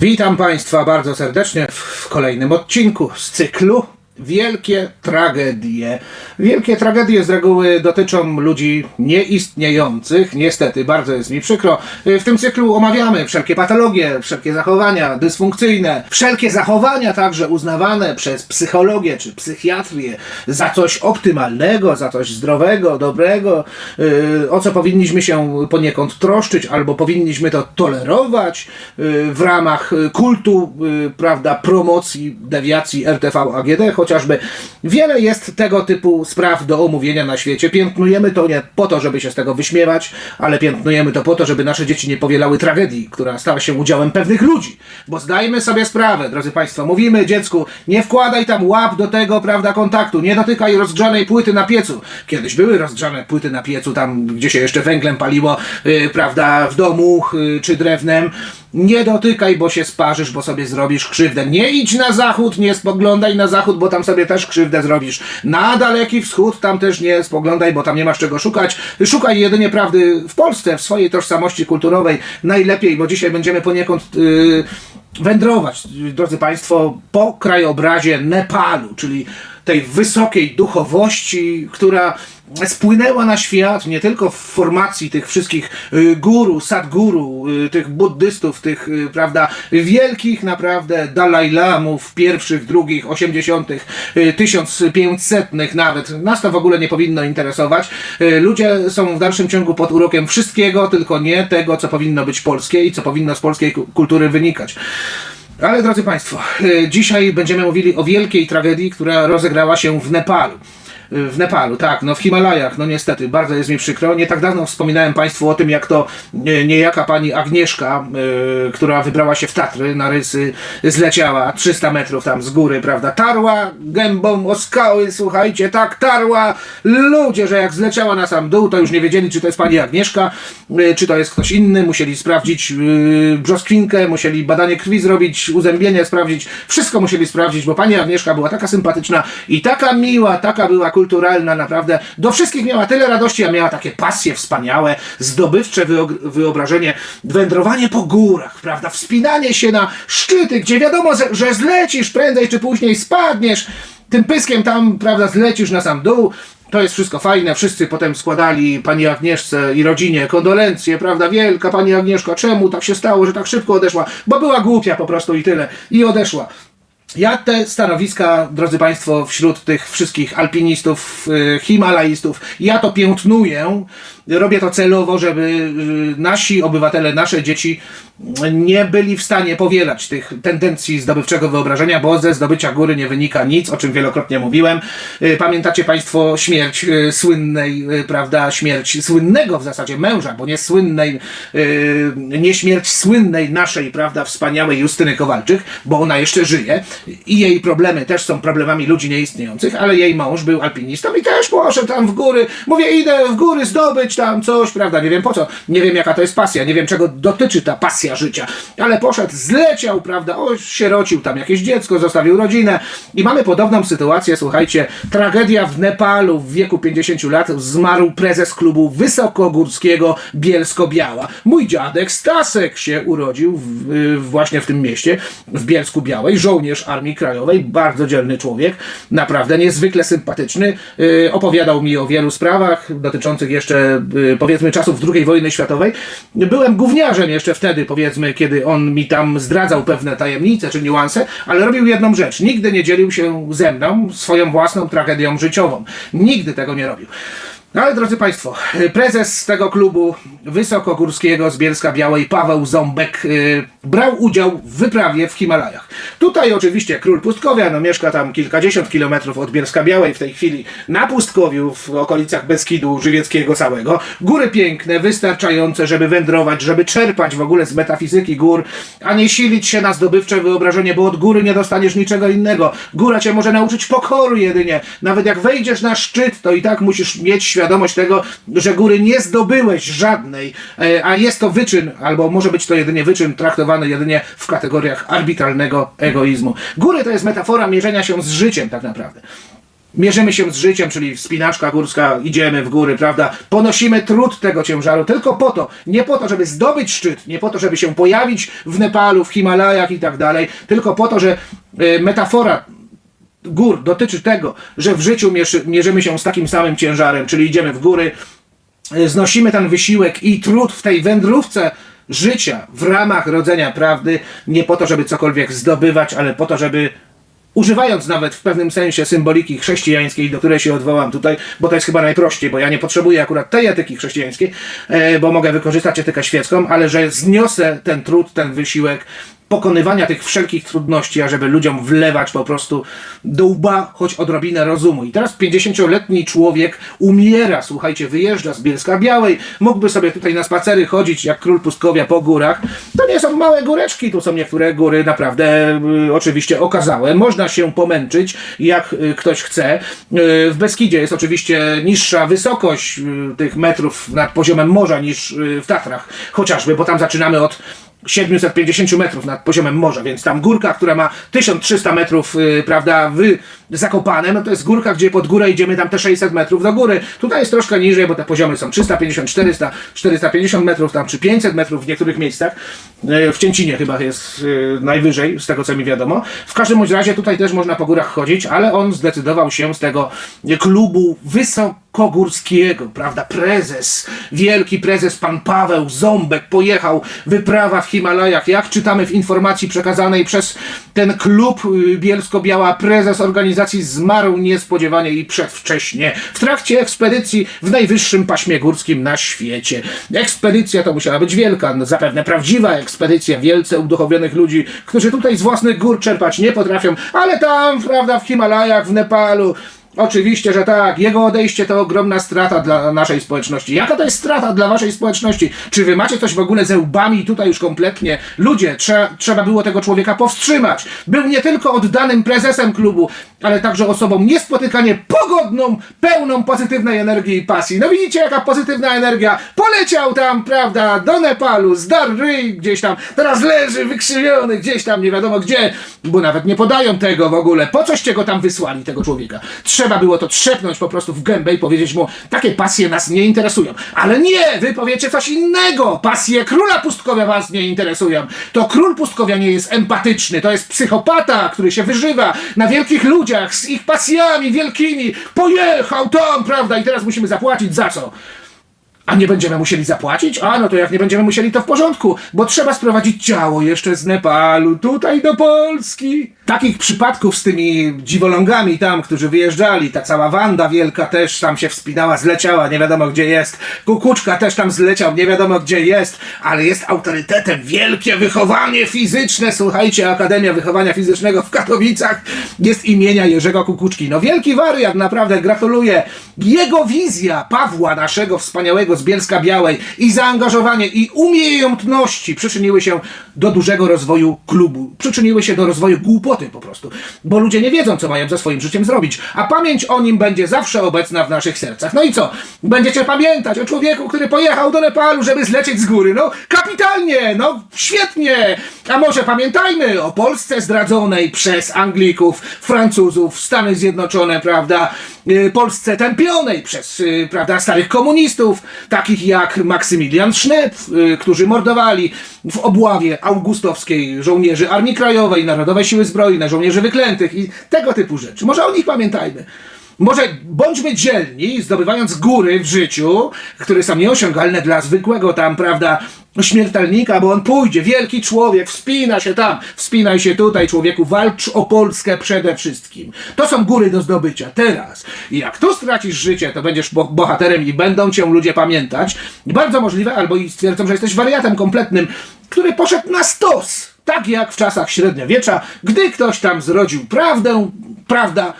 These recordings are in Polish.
Witam Państwa bardzo serdecznie w, kolejnym odcinku z cyklu Wielkie tragedie. Wielkie tragedie z reguły dotyczą ludzi nieistniejących. Niestety, bardzo jest mi przykro. W tym cyklu omawiamy wszelkie patologie, wszelkie zachowania dysfunkcyjne, wszelkie zachowania także uznawane przez psychologię czy psychiatrię za coś optymalnego, za coś zdrowego, dobrego, yy, o co powinniśmy się poniekąd troszczyć, albo powinniśmy to tolerować yy, w ramach kultu, yy, prawda, promocji, dewiacji RTV AGD chociażby. Wiele jest tego typu spraw do omówienia na świecie. Piętnujemy to nie po to, żeby się z tego wyśmiewać, ale piętnujemy to po to, żeby nasze dzieci nie powielały tragedii, która stała się udziałem pewnych ludzi. Bo zdajmy sobie sprawę, drodzy Państwo, mówimy dziecku, nie wkładaj tam łap do tego, prawda, kontaktu, nie dotykaj rozgrzanej płyty na piecu. Kiedyś były rozgrzane płyty na piecu, tam gdzie się jeszcze węglem paliło, yy, prawda, w domu yy, czy drewnem. Nie dotykaj, bo się sparzysz, bo sobie zrobisz krzywdę. Nie idź na zachód, nie spoglądaj na zachód, bo tam sobie też krzywdę zrobisz. Na daleki wschód tam też nie spoglądaj, bo tam nie masz czego szukać. Szukaj jedynie prawdy w Polsce, w swojej tożsamości kulturowej najlepiej, bo dzisiaj będziemy poniekąd yy, wędrować, drodzy Państwo, po krajobrazie Nepalu, czyli tej wysokiej duchowości, która spłynęła na świat nie tylko w formacji tych wszystkich y, guru, sadguru, y, tych buddystów, tych, y, prawda, wielkich naprawdę Dalajlamów, pierwszych, drugich, osiemdziesiątych, tysiącpięćsetnych nawet. Nas to w ogóle nie powinno interesować. Ludzie są w dalszym ciągu pod urokiem wszystkiego, tylko nie tego, co powinno być polskie i co powinno z polskiej ku- kultury wynikać. Ale drodzy Państwo, y, dzisiaj będziemy mówili o wielkiej tragedii, która rozegrała się w Nepalu. Y, W Nepalu, tak, no w Himalajach, no niestety, bardzo jest mi przykro. Nie tak dawno wspominałem Państwu o tym, jak to y, niejaka pani Agnieszka, y, która wybrała się w Tatry na rysy, zleciała 300 metrów tam z góry, prawda, tarła gębą o skały, słuchajcie, tak, tarła ludzie, że jak zleciała na sam dół, to już nie wiedzieli, czy to jest pani Agnieszka, y, czy to jest ktoś inny, musieli sprawdzić yy, brzoskwinkę, musieli badanie krwi zrobić, uzębienie sprawdzić, wszystko musieli sprawdzić, bo pani Agnieszka była taka sympatyczna i taka miła, taka była kulturalna, naprawdę. Do wszystkich miała tyle radości, a miała takie pasje wspaniałe, zdobywcze wyobrażenie, wędrowanie po górach, prawda, wspinanie się na szczyty, gdzie wiadomo, że zlecisz prędzej czy później, spadniesz, tym pyskiem tam, prawda, zlecisz na sam dół, to jest wszystko fajne, wszyscy potem składali pani Agnieszce i rodzinie kondolencje, prawda, wielka pani Agnieszka, czemu tak się stało, że tak szybko odeszła, bo była głupia po prostu i tyle, i odeszła. Ja te stanowiska, drodzy Państwo, wśród tych wszystkich alpinistów, y, himalajistów, ja to piętnuję, robię to celowo, żeby y, nasi obywatele, nasze dzieci nie byli w stanie powielać tych tendencji zdobywczego wyobrażenia, bo ze zdobycia góry nie wynika nic, o czym wielokrotnie mówiłem. Y, Pamiętacie Państwo śmierć y, słynnej, prawda, śmierć słynnego w zasadzie męża, bo nie słynnej, nie śmierć słynnej naszej, prawda, wspaniałej Justyny Kowalczyk, bo ona jeszcze żyje i jej problemy też są problemami ludzi nieistniejących, ale jej mąż był alpinistą i też poszedł tam w góry. Mówię, idę w góry zdobyć tam coś, prawda, nie wiem po co, nie wiem jaka to jest pasja, nie wiem czego dotyczy ta pasja życia, ale poszedł, zleciał, prawda, o, sierocił tam jakieś dziecko, zostawił rodzinę. I mamy podobną sytuację, słuchajcie, tragedia w Nepalu. W wieku 50 lat, zmarł prezes klubu wysokogórskiego Bielsko-Biała. Mój dziadek Stasek się urodził w, y, właśnie w tym mieście, w Bielsku-Białej, żołnierz Armii Krajowej, bardzo dzielny człowiek, naprawdę niezwykle sympatyczny, y, opowiadał mi o wielu sprawach dotyczących jeszcze, powiedzmy, czasów II wojny światowej. Byłem gówniarzem jeszcze wtedy, powiedzmy, kiedy on mi tam zdradzał pewne tajemnice czy niuanse, ale robił jedną rzecz. Nigdy nie dzielił się ze mną swoją własną tragedią życiową. Nigdy tego nie robił. No ale drodzy Państwo, prezes tego klubu wysokogórskiego z Bielska Białej, Paweł Ząbek, y, brał udział w wyprawie w Himalajach. Tutaj oczywiście król Pustkowia, no mieszka tam kilkadziesiąt kilometrów od Bielska Białej w tej chwili, na Pustkowiu, w okolicach Beskidu Żywieckiego całego. Góry piękne, wystarczające, żeby wędrować, żeby czerpać w ogóle z metafizyki gór, a nie silić się na zdobywcze wyobrażenie, bo od góry nie dostaniesz niczego innego. Góra cię może nauczyć pokory jedynie. Nawet jak wejdziesz na szczyt, to i tak musisz mieć świadomość tego, że góry nie zdobyłeś żadnej, e, a jest to wyczyn, albo może być to jedynie wyczyn traktowany jedynie w kategoriach arbitralnego egoizmu. Góry to jest metafora mierzenia się z życiem tak naprawdę. mierzymy się z życiem, czyli wspinaczka górska, idziemy w góry, prawda? Ponosimy trud tego ciężaru tylko po to, nie po to, żeby zdobyć szczyt, nie po to, żeby się pojawić w Nepalu, w Himalajach i tak dalej, tylko po to, że e, metafora gór dotyczy tego, że w życiu mierzy, mierzymy się z takim samym ciężarem, czyli idziemy w góry, e, znosimy ten wysiłek i trud w tej wędrówce życia w ramach rodzenia prawdy, nie po to, żeby cokolwiek zdobywać, ale po to, żeby używając nawet w pewnym sensie symboliki chrześcijańskiej, do której się odwołam tutaj, bo to jest chyba najprościej, bo ja nie potrzebuję akurat tej etyki chrześcijańskiej, e, bo mogę wykorzystać etykę świecką, ale że zniosę ten trud, ten wysiłek pokonywania tych wszelkich trudności, ażeby ludziom wlewać po prostu do łba choć odrobinę rozumu. I teraz 50-letni człowiek umiera, słuchajcie, wyjeżdża z Bielska Białej, mógłby sobie tutaj na spacery chodzić jak król pustkowia po górach. To nie są małe góreczki, tu są niektóre góry naprawdę y, oczywiście okazałe. Można się pomęczyć, jak y, ktoś chce. Y, w Beskidzie jest oczywiście niższa wysokość y, tych metrów nad poziomem morza niż y, w Tatrach, chociażby, bo tam zaczynamy od 750 metrów nad poziomem morza, więc tam górka, która ma 1300 metrów, yy, prawda, w Zakopane, no to jest górka, gdzie pod górę idziemy tam te 600 metrów do góry. Tutaj jest troszkę niżej, bo te poziomy są 350, 400, 450 metrów tam, czy 500 metrów w niektórych miejscach. Yy, w Cięcinie chyba jest yy, najwyżej, z tego co mi wiadomo. W każdym bądź razie tutaj też można po górach chodzić, ale on zdecydował się z tego klubu wysokogórskiego, prawda, prezes, wielki prezes, pan Paweł Ząbek pojechał, wyprawa w Himalajach, jak czytamy w informacji przekazanej przez ten klub y, Bielsko-Biała, prezes organizacji zmarł niespodziewanie i przedwcześnie w trakcie ekspedycji w najwyższym paśmie górskim na świecie. Ekspedycja to musiała być wielka, no, zapewne prawdziwa ekspedycja, wielce uduchowionych ludzi, którzy tutaj z własnych gór czerpać nie potrafią, ale tam, prawda, w Himalajach, w Nepalu, Oczywiście, że tak. Jego odejście to ogromna strata dla naszej społeczności. Jaka to jest strata dla waszej społeczności? Czy wy macie coś w ogóle ze łbami tutaj już kompletnie? Ludzie, trze trzeba było tego człowieka powstrzymać. Był nie tylko oddanym prezesem klubu, ale także osobą niespotykanie pogodną, pełną pozytywnej energii i pasji. No widzicie, jaka pozytywna energia. Poleciał tam, prawda, do Nepalu, zdarł ryj gdzieś tam. Teraz leży wykrzywiony gdzieś tam, nie wiadomo gdzie, bo nawet nie podają tego w ogóle. Po coście go tam wysłali, tego człowieka? Trzeba było to trzepnąć po prostu w gębę i powiedzieć mu, takie pasje nas nie interesują. Ale nie, wy powiecie coś innego. Pasje króla pustkowia was nie interesują. To król pustkowia nie jest empatyczny, to jest psychopata, który się wyżywa na wielkich ludziach z ich pasjami wielkimi. Pojechał tam, prawda, i teraz musimy zapłacić za co? A nie będziemy musieli zapłacić? A no to jak nie będziemy musieli, to w porządku, bo trzeba sprowadzić ciało jeszcze z Nepalu tutaj do Polski. Takich przypadków z tymi dziwolągami tam, którzy wyjeżdżali, ta cała Wanda wielka też tam się wspinała, zleciała, nie wiadomo gdzie jest. Kukuczka też tam zleciał, nie wiadomo gdzie jest, ale jest autorytetem. Wielkie wychowanie fizyczne, słuchajcie, Akademia Wychowania Fizycznego w Katowicach jest imienia Jerzego Kukuczki. No wielki wariat, naprawdę gratuluję. Jego wizja Pawła, naszego wspaniałego z Bielska Białej i zaangażowanie i umiejętności przyczyniły się do dużego rozwoju klubu. Przyczyniły się do rozwoju głupoty po prostu. Bo ludzie nie wiedzą, co mają ze swoim życiem zrobić. A pamięć o nim będzie zawsze obecna w naszych sercach. No i co? Będziecie pamiętać o człowieku, który pojechał do Nepalu, żeby zlecieć z góry. No kapitalnie, no świetnie. A może pamiętajmy o Polsce zdradzonej przez Anglików, Francuzów, Stany Zjednoczone, prawda? Y, Polsce tępionej przez, y, prawda, starych komunistów, takich jak Maksymilian Sznyt, y, którzy mordowali w obławie augustowskiej żołnierzy Armii Krajowej, Narodowej Siły Zbrojne, żołnierzy wyklętych i tego typu rzeczy. Może o nich pamiętajmy. Może bądźmy dzielni, zdobywając góry w życiu, które są nieosiągalne dla zwykłego tam, prawda, śmiertelnika, bo on pójdzie, wielki człowiek, wspina się tam, wspinaj się tutaj, człowieku, walcz o Polskę przede wszystkim. To są góry do zdobycia, teraz. I jak tu stracisz życie, to będziesz bo bohaterem i będą cię ludzie pamiętać. Bardzo możliwe, albo i stwierdzą, że jesteś wariatem kompletnym, który poszedł na stos. Tak jak w czasach średniowiecza, gdy ktoś tam zrodził prawdę, prawda,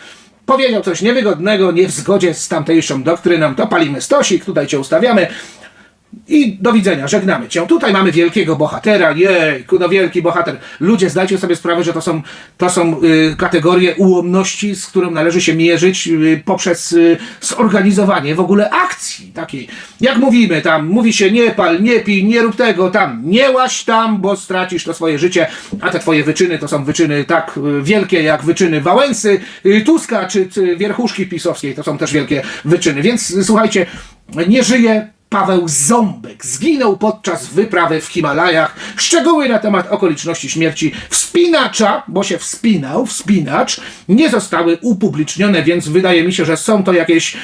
powiedział coś niewygodnego, nie w zgodzie z tamtejszą doktryną, to palimy stosik, tutaj cię ustawiamy. I do widzenia, żegnamy cię. Tutaj mamy wielkiego bohatera, jejku, no wielki bohater. Ludzie, zdajcie sobie sprawę, że to są, to są y, kategorie ułomności, z którą należy się mierzyć y, poprzez y, zorganizowanie w ogóle akcji takiej. Jak mówimy tam, mówi się nie pal, nie pij, nie rób tego tam, nie łaź tam, bo stracisz to swoje życie, a te twoje wyczyny to są wyczyny tak y, wielkie jak wyczyny Wałęsy, y, Tuska czy, wierchuszki pisowskiej, to są też wielkie wyczyny. Więc y, słuchajcie, nie żyje Paweł Ząbek zginął podczas wyprawy w Himalajach. Szczegóły na temat okoliczności śmierci wspinacza, bo się wspinał, wspinacz, nie zostały upublicznione, więc wydaje mi się, że są to jakieś,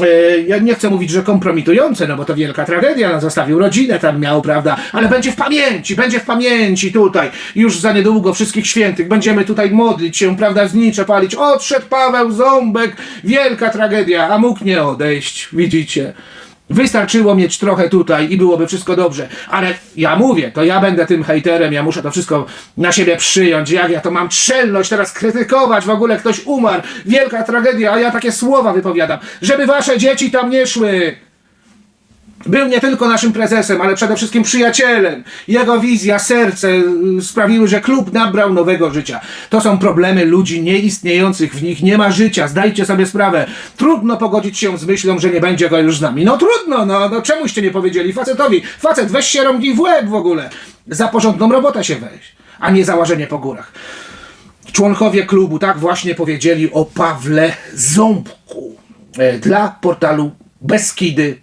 e, ja nie chcę mówić, że kompromitujące, no bo to wielka tragedia, no zostawił rodzinę tam miał, prawda, ale będzie w pamięci, będzie w pamięci tutaj, już za niedługo wszystkich świętych, będziemy tutaj modlić się, prawda, znicze palić, odszedł Paweł Ząbek, wielka tragedia, a mógł nie odejść, widzicie. Wystarczyło mieć trochę tutaj i byłoby wszystko dobrze. Ale ja mówię, to ja będę tym hejterem, ja muszę to wszystko na siebie przyjąć. Jak ja to mam czelność teraz krytykować, w ogóle ktoś umarł, wielka tragedia, a ja takie słowa wypowiadam, żeby wasze dzieci tam nie szły. Był nie tylko naszym prezesem, ale przede wszystkim przyjacielem. Jego wizja, serce y, sprawiły, że klub nabrał nowego życia. To są problemy ludzi nieistniejących w nich. Nie ma życia, zdajcie sobie sprawę. Trudno pogodzić się z myślą, że nie będzie go już z nami. No trudno, no, no czemuście nie powiedzieli facetowi? Facet, weź się rągi w łeb w ogóle. Za porządną robotę się weź, a nie za łażenie po górach. Członkowie klubu tak właśnie powiedzieli o Pawle Ząbku e, dla portalu Beskidy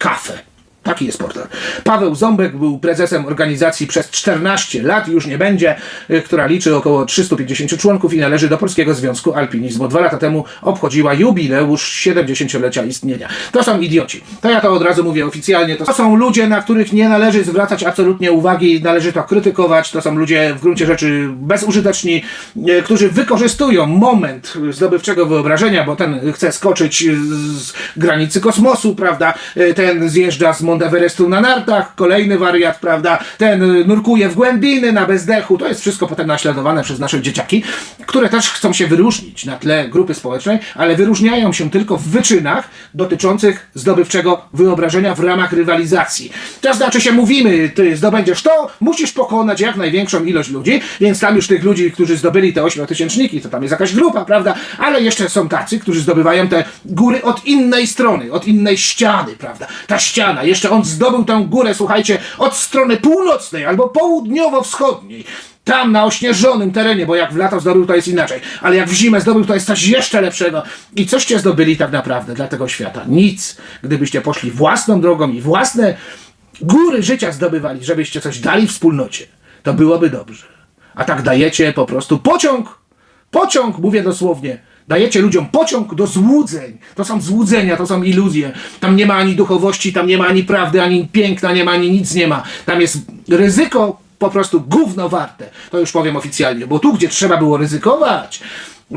Coffee. Taki jest portal. Paweł Ząbek był prezesem organizacji przez 14 lat, już nie będzie, y, która liczy około 350 członków i należy do Polskiego Związku Alpinizmu. Dwa lata temu obchodziła jubileusz 70-lecia istnienia. To są idioci. To ja to od razu mówię oficjalnie. To są ludzie, na których nie należy zwracać absolutnie uwagi, należy to krytykować. To są ludzie w gruncie rzeczy bezużyteczni, y, którzy wykorzystują moment zdobywczego wyobrażenia, bo ten chce skoczyć z granicy kosmosu, prawda? Y, Ten zjeżdża z Mount Everestu na nartach, kolejny wariat, prawda? Ten y, nurkuje w głębiny na bezdechu. To jest wszystko potem naśladowane przez nasze dzieciaki, które też chcą się wyróżnić na tle grupy społecznej, ale wyróżniają się tylko w wyczynach dotyczących zdobywczego wyobrażenia w ramach rywalizacji. To znaczy się mówimy, ty zdobędziesz to, musisz pokonać jak największą ilość ludzi, więc tam już tych ludzi, którzy zdobyli te ośmiotysięczniki, to tam jest jakaś grupa, prawda? Ale jeszcze są tacy, którzy zdobywają te góry od innej strony, od innej ściany, prawda? Ta ściana, jeszcze on zdobył tę górę, słuchajcie, od strony północnej albo południowo-wschodniej. Tam na ośnieżonym terenie, bo jak w lato zdobył, to jest inaczej. Ale jak w zimę zdobył, to jest coś jeszcze lepszego. I coście zdobyli tak naprawdę dla tego świata? Nic. Gdybyście poszli własną drogą i własne góry życia zdobywali, żebyście coś dali wspólnocie, to byłoby dobrze. A tak dajecie po prostu pociąg, pociąg, mówię dosłownie, dajecie ludziom pociąg do złudzeń. To są złudzenia, to są iluzje. Tam nie ma ani duchowości, tam nie ma ani prawdy, ani piękna, nie ma ani nic nie ma. Tam jest ryzyko po prostu gówno warte. To już powiem oficjalnie, bo tu, gdzie trzeba było ryzykować,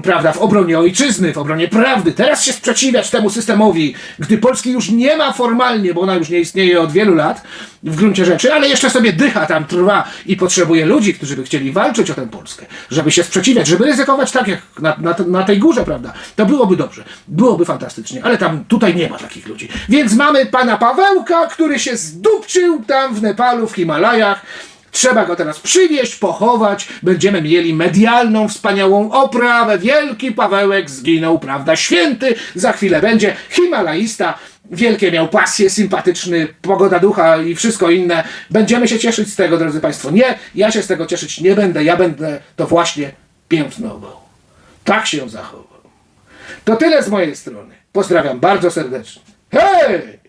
prawda, w obronie ojczyzny, w obronie prawdy, teraz się sprzeciwiać temu systemowi, gdy Polski już nie ma formalnie, bo ona już nie istnieje od wielu lat w gruncie rzeczy, ale jeszcze sobie dycha tam trwa i potrzebuje ludzi, którzy by chcieli walczyć o tę Polskę, żeby się sprzeciwiać, żeby ryzykować tak jak na, na, na tej górze, prawda, to byłoby dobrze, byłoby fantastycznie, ale tam tutaj nie ma takich ludzi. Więc mamy pana Pawełka, który się zdupczył tam w Nepalu, w Himalajach, Trzeba go teraz przywieźć, pochować. Będziemy mieli medialną, wspaniałą oprawę. Wielki Pawełek zginął, prawda? Święty. Za chwilę będzie Himalaista. Wielkie miał pasje, sympatyczny, pogoda ducha i wszystko inne. Będziemy się cieszyć z tego, drodzy Państwo. Nie, ja się z tego cieszyć nie będę. Ja będę to właśnie piętnował. Tak się zachował. To tyle z mojej strony. Pozdrawiam bardzo serdecznie. Hej!